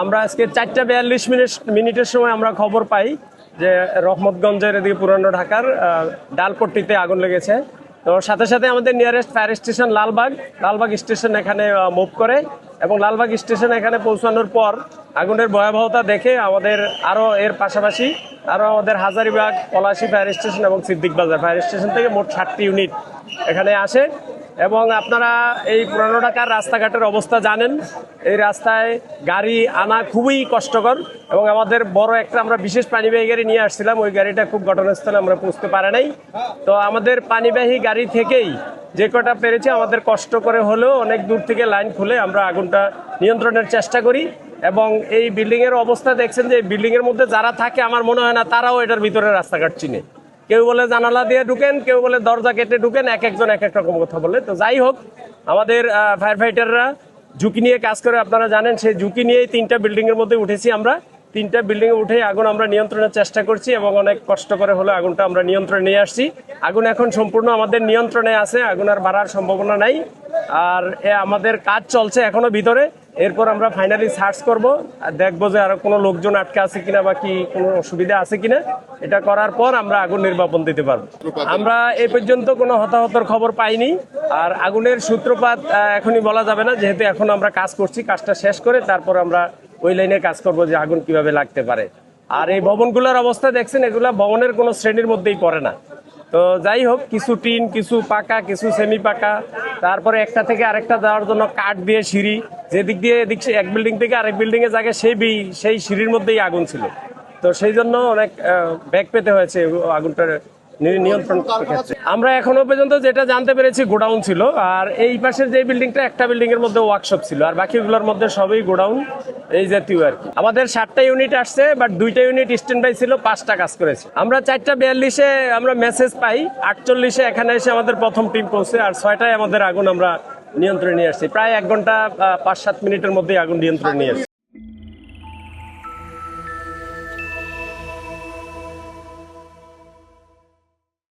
আমরা আজকে চারটা বিয়াল্লিশ মিনিট মিনিটের সময় আমরা খবর পাই যে রহমতগঞ্জের এদিকে পুরানো ঢাকার ডালপট্টিতে আগুন লেগেছে। তো সাথে সাথে আমাদের nearest fire station Lalbagh. Lalbagh station এখানে মুভ করে এবং লালবাগ স্টেশন এখানে পৌঁছানোর পর আগুনের ভয়াবহতা দেখে আমাদের আরও এর পাশাপাশি আরও আমাদের হাজারিবাগ, পলাশি ফায়ার স্টেশন এবং সিদ্দিক বাজার। ফায়ার স্টেশন থেকে মোট ষাটটি ইউনিট এখানে আসে। এবং আপনারা এই পুরানো ঢাকার রাস্তাঘাটের অবস্থা জানেন। এই রাস্তায় গাড়ি আনা খুবই কষ্টকর এবং আমাদের বড় একটা আমরা বিশেষ পানিবাহী গাড়ি নিয়ে আসছিলাম। ওই গাড়িটা খুব ঘটনাস্থলে আমরা পৌঁছতে পারে নাই। তো আমাদের পানিবাহী গাড়ি থেকেই যে কটা পেরেছে আমাদের কষ্ট করে হলেও অনেক দূর থেকে লাইন খুলে আমরা আগুনটা নিয়ন্ত্রণের চেষ্টা করি। এবং এই বিল্ডিংয়ের অবস্থা দেখছেন যে বিল্ডিং এর মধ্যে যারা থাকে, আমার মনে হয় না তারাও এটার ভিতরে রাস্তাঘাট চিনে। কেউ বলে জানালা দিয়ে ঢুকেন, কেউ বলে দরজা কেটে ঢুকেন, এক একজন এক এক রকম কথা বলে। তো যাই হোক, আমাদের ফায়ার ফাইটাররা ঝুঁকি নিয়ে কাজ করে, আপনারা জানেন, সেই ঝুঁকি নিয়েই তিনটা বিল্ডিং এর মধ্যে উঠেছি আমরা। তিনটা বিল্ডিং এ উঠে আগুন আমরা নিয়ন্ত্রণের চেষ্টা করছি এবং অনেক কষ্ট করে হলে আগুনটা আমরা নিয়ন্ত্রণে নিয়ে আসছি। আগুন এখন সম্পূর্ণ আমাদের নিয়ন্ত্রণে আছে, আগুন আর বাড়ার সম্ভাবনা নাই। আর এ আমাদের কাজ চলছে এখনও ভিতরে। এরপর আমরা ফাইনালি সার্চ করব, আর দেখব যে আরও কোনো লোকজন আটকে আছে কিনা বা কি কোনো অসুবিধা আছে কিনা। এটা করার পর আমরা আগুন নির্বাপন দিতে পারব। আমরা এ পর্যন্ত কোনো হতাহতর খবর পাইনি, আর আগুনের সূত্রপাত এখনই বলা যাবে না, যেহেতু এখন আমরা কাজ করছি, কাজটা শেষ করে তারপর আমরা ওই লাইনে কাজ করব যে আগুন কীভাবে লাগতে পারে। আর এই ভবনগুলোর অবস্থা দেখছেন, এগুলা ভবনের কোনো শ্রেণির মধ্যেই পড়ে না। তো যাই হোক, কিছু টিন, কিছু পাকা, কিছু সেমি পাকা তারপরে একটা থেকে আরেকটা যাওয়ার জন্য কাঠ দিয়ে সিঁড়ি। যেদিক দিয়ে এদিক এক বিল্ডিং থেকে আরেক বিল্ডিংয়ে জায়গায় সেই বি- সেই সিঁড়ির মধ্যেই আগুন ছিল। তো সেই জন্য অনেক ব্যাগ পেতে হয়েছে আগুনটার আমরা এখনও পর্যন্ত যেটা জানতে পেরেছি গোডাউন ছিল, আর এই পাশের যে বিল্ডিংটা একটা বিল্ডিং এর মধ্যে ওয়ার্কশপ ছিল, আর বাকিগুলোর মধ্যে সবই গোডাউন এই জাতীয় আর কি। আমাদের সাতটা ইউনিট আসছে বাট দুইটা ইউনিট স্ট্যান্ড বাই ছিল, পাঁচটা কাজ করেছে। আমরা চারটা বিয়াল্লিশে আমরা মেসেজ পাই, আটচল্লিশে এখানে এসে আমাদের প্রথম টিম পৌঁছে, আর ছয়টায় আমাদের আগুন আমরা নিয়ন্ত্রণে নিয়ে আসছি। প্রায় এক ঘণ্টা পাঁচ সাত মিনিটের মধ্যে আগুন নিয়ন্ত্রণে নিয়ে আসছি।